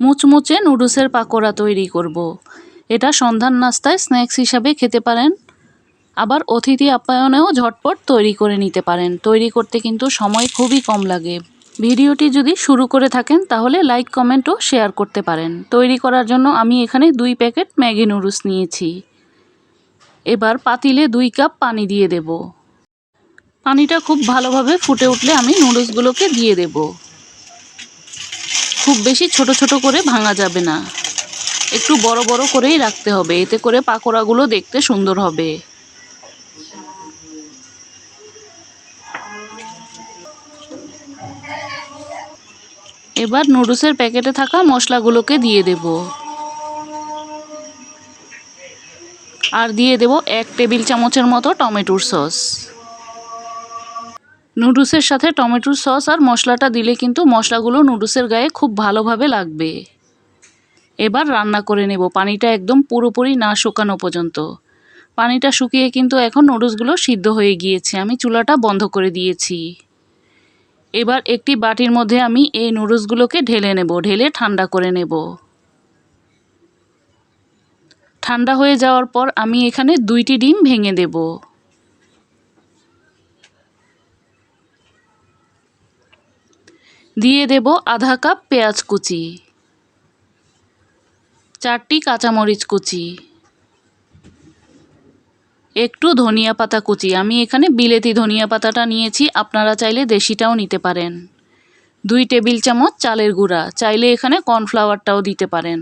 মুচমুচে নুডলসের পাকোড়া তৈরি করব। এটা সন্ধ্যার নাস্তায় স্ন্যাক্স হিসাবে খেতে পারেন। আবার অতিথি আপ্যায়নেও ঝটপট তৈরি করে নিতে পারেন। তৈরি করতে কিন্তু সময় খুবই কম লাগে। ভিডিওটি যদি শুরু করে থাকেন, তাহলে লাইক, কমেন্ট ও শেয়ার করতে পারেন। তৈরি করার জন্য আমি এখানে দুই প্যাকেট ম্যাগি নুডলস নিয়েছি। এবার পাতিলে দুই কাপ পানি দিয়ে দেব। পানিটা খুব ভালোভাবে ফুটে উঠলে আমি নুডলসগুলোকে দিয়ে দেব। খুব বেশি ছোট ছোট করে ভাঙা যাবে না। একটু বড় বড় করেই রাখতে হবে, এতে করে পাকোড়াগুলো দেখতে সুন্দর হবে। এবার নুডলসের প্যাকেটে থাকা মশলাগুলোকে দিয়ে দেব। আর দিয়ে দেব এক টেবিল চামচের মতো টমেটোর সস। নুডলসের সাথে টমেটোর সস আর মশলাটা দিলে কিন্তু মশলাগুলো নুডলসের গায়ে খুব ভালোভাবে লাগবে। এবার রান্না করে নেব। পানিটা একদম পুরোপুরি না শুকানো পর্যন্ত। পানিটা শুকিয়ে কিন্তু এখন নুডলসগুলো সিদ্ধ হয়ে গিয়েছে। আমি চুলাটা বন্ধ করে দিয়েছি। এবার একটি বাটির মধ্যে আমি এই নুডলসগুলোকে ঢেলে নেব। ঢেলে ঠান্ডা করে নেব। ঠান্ডা হয়ে যাওয়ার পর আমি এখানে দুইটি ডিম ভেঙে দেব। দিয়ে দেব আধা কাপ পেঁয়াজ কুচি, চারটি কাঁচামরিচ কুচি, একটু ধনিয়া পাতা কুচি। আমি এখানে বিলেতি ধনিয়া পাতাটা নিয়েছি, আপনারা চাইলে দেশিটাও নিতে পারেন। দুই টেবিল চামচ চালের গুঁড়া, চাইলে এখানে কর্নফ্লাওয়ারটাও দিতে পারেন।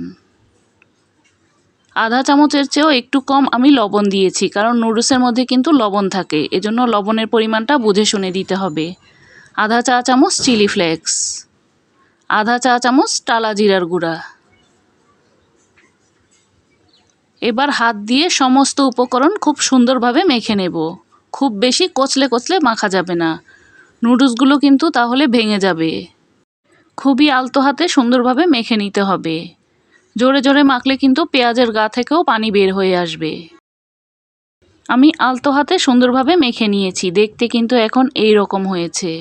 আধা চামচের চেয়েও একটু কম আমি লবণ দিয়েছি, কারণ নুডলসের মধ্যে কিন্তু লবণ থাকে, এজন্য লবণের পরিমাণটা বুঝে শুনে দিতে হবে। আধা চা চামচ চিলি ফ্লেক্স, আধা চা চামচ টালা জিরার গুঁড়া। এবার হাত দিয়ে সমস্ত উপকরণ খুব সুন্দরভাবে মেখে নেব। খুব বেশি কচলে কচলে মাখা যাবে না। নুডলসগুলো কিন্তু তাহলে ভেঙে যাবে। খুবই আলতো হাতে সুন্দরভাবে মেখে নিতে হবে। জোরে জোরে মাখলে কিন্তু পেঁয়াজের গা থেকেও পানি বের হয়ে আসবে। আমি আলতো হাতে সুন্দরভাবে মেখে নিয়েছি। দেখতে কিন্তু এখন এই রকম হয়েছে।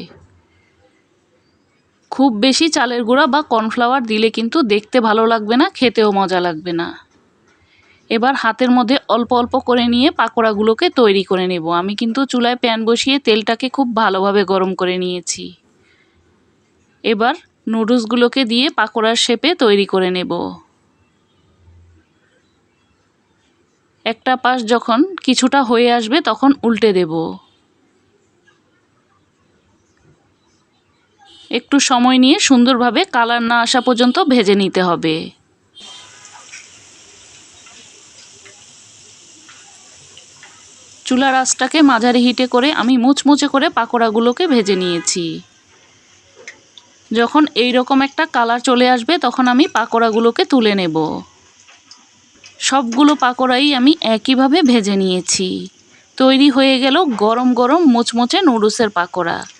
খুব বেশি চালের গুঁড়া বা কর্নফ্লাওয়ার দিলে কিন্তু দেখতে ভালো লাগবে না, খেতেও মজা লাগবে না। এবার হাতের মধ্যে অল্প অল্প করে নিয়ে পাকোড়াগুলোকে তৈরি করে নেব। আমি কিন্তু চুলায় প্যান বসিয়ে তেলটাকে খুব ভালোভাবে গরম করে নিয়েছি। এবার নুডলসগুলোকে দিয়ে পাকোড়ার শেপে তৈরি করে নেব। একটা পাশ যখন কিছুটা হয়ে আসবে তখন উল্টে দেব। একটু সময় নিয়ে সুন্দরভাবে কালার না আসা পর্যন্ত ভেজে নিতে হবে। চুলার আঁচটাকে মাঝারি হিটে করে আমি মুচমুচে করে পাকোড়াগুলোকে ভেজে নিয়েছি। যখন এই রকম একটা কালার চলে আসবে, তখন আমি পাকোড়াগুলোকে তুলে নেব। সবগুলো পাকোড়াই আমি একইভাবে ভেজে নিয়েছি। তৈরি হয়ে গেল গরম গরম মুচমুচে নুডলসের পাকোড়া।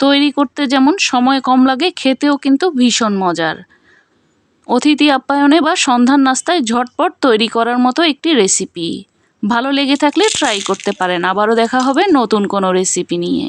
তৈরি করতে যেমন সময় কম লাগে, খেতেও কিন্তু ভীষণ মজার। অতিথি আপ্যায়নে বা সন্ধ্যার নাস্তায় ঝটপট তৈরি করার মতো একটি রেসিপি। ভালো লেগে থাকলে ট্রাই করতে পারেন। আবারও দেখা হবে নতুন কোনো রেসিপি নিয়ে।